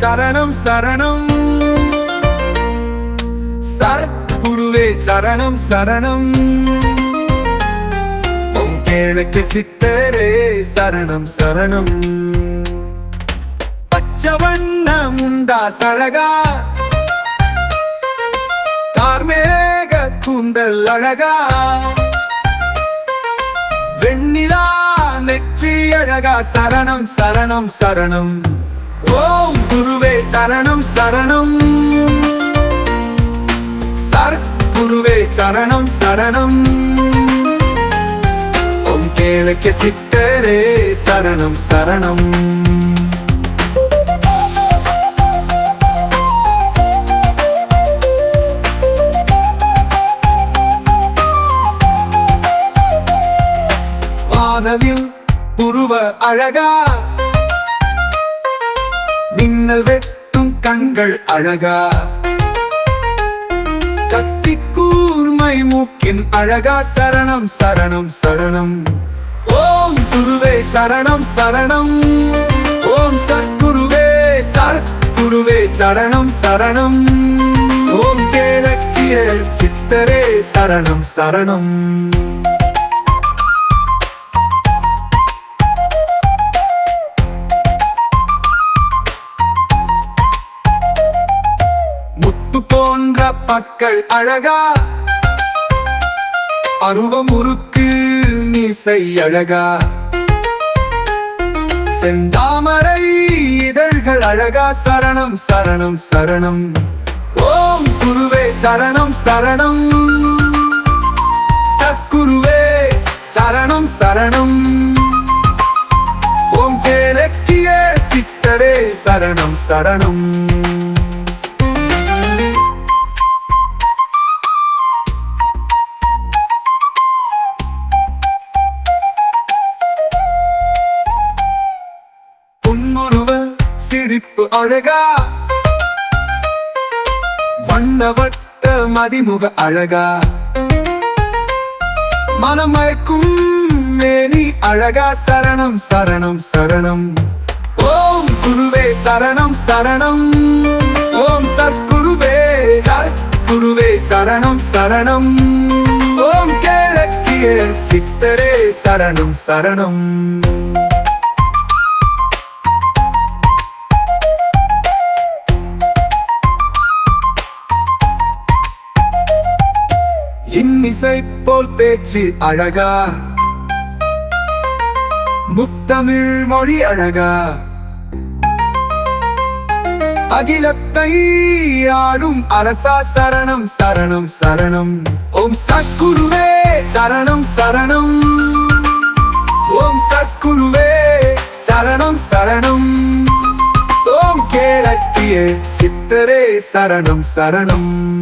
சரணம் சரணம். சத்குருவே சரணம் சரணம். கிழக்கு சித்தரே சரணம் சரணம். பச்சவண்ணமுண்டா சழகா? கார்மேக கூந்தல் அழகா? வெண்ணிலா நெற்றி அழகா? சரணம் சரணம் சரணம். ஓம் குருவே சரணம் சரணம். சர் குருவே சரணம் சரணம். ஓம் கேளுக்க சித்தரே சரணம் சரணம். வானவில் புருவ அழகா மின்னல் வெட்டும் கண்கள் அழகா. கத்தி கூர்மை மூக்கின் அழகா. சரணம் சரணம் சரணம். ஓம் குருவே சரணம் சரணம். ஓம் சத்குருவே சத்குருவே சரணம் சரணம். ஓம் கிழக்கிய சித்தரே சரணம் சரணம். முத்து போன்ற பக்கள் அழகா? அருவம் உருக்கு மீசை அழகா? செந்தாமரை இதழ்கள் அழகா? சரணம் சரணம் சரணம். ஓம் குருவே சரணம் சரணம். சத்குருவே சரணம் சரணம். ஓம் கேளக்கிய சித்தரே சரணம் சரணம். சிரிப்பு அழகா. வண்ணவட்ட மதிமுக அழகா. மனமயக்கும் மேனி அழகா. சரணம் சரணம் சரணம். ஓம் குருவே சரணம் சரணம். ஓம் சத்குருவே சத்குருவே சரணம் சரணம். ஓம் கிழக்கிய சித்தரே சரணம் சரணம். இன்னிசை போல் பேச்சு அழகா? முத்தமிழ் மொழி அழகா? அகிலத்தை ஆடும் அரசா? சரணம் சரணம் சரணம். ஓம் சத்குருவே சரணம் சரணம். ஓம் சத்குருவே சரணம் சரணம். ஓம் கேளத்திய சித்தரே சரணம் சரணம்.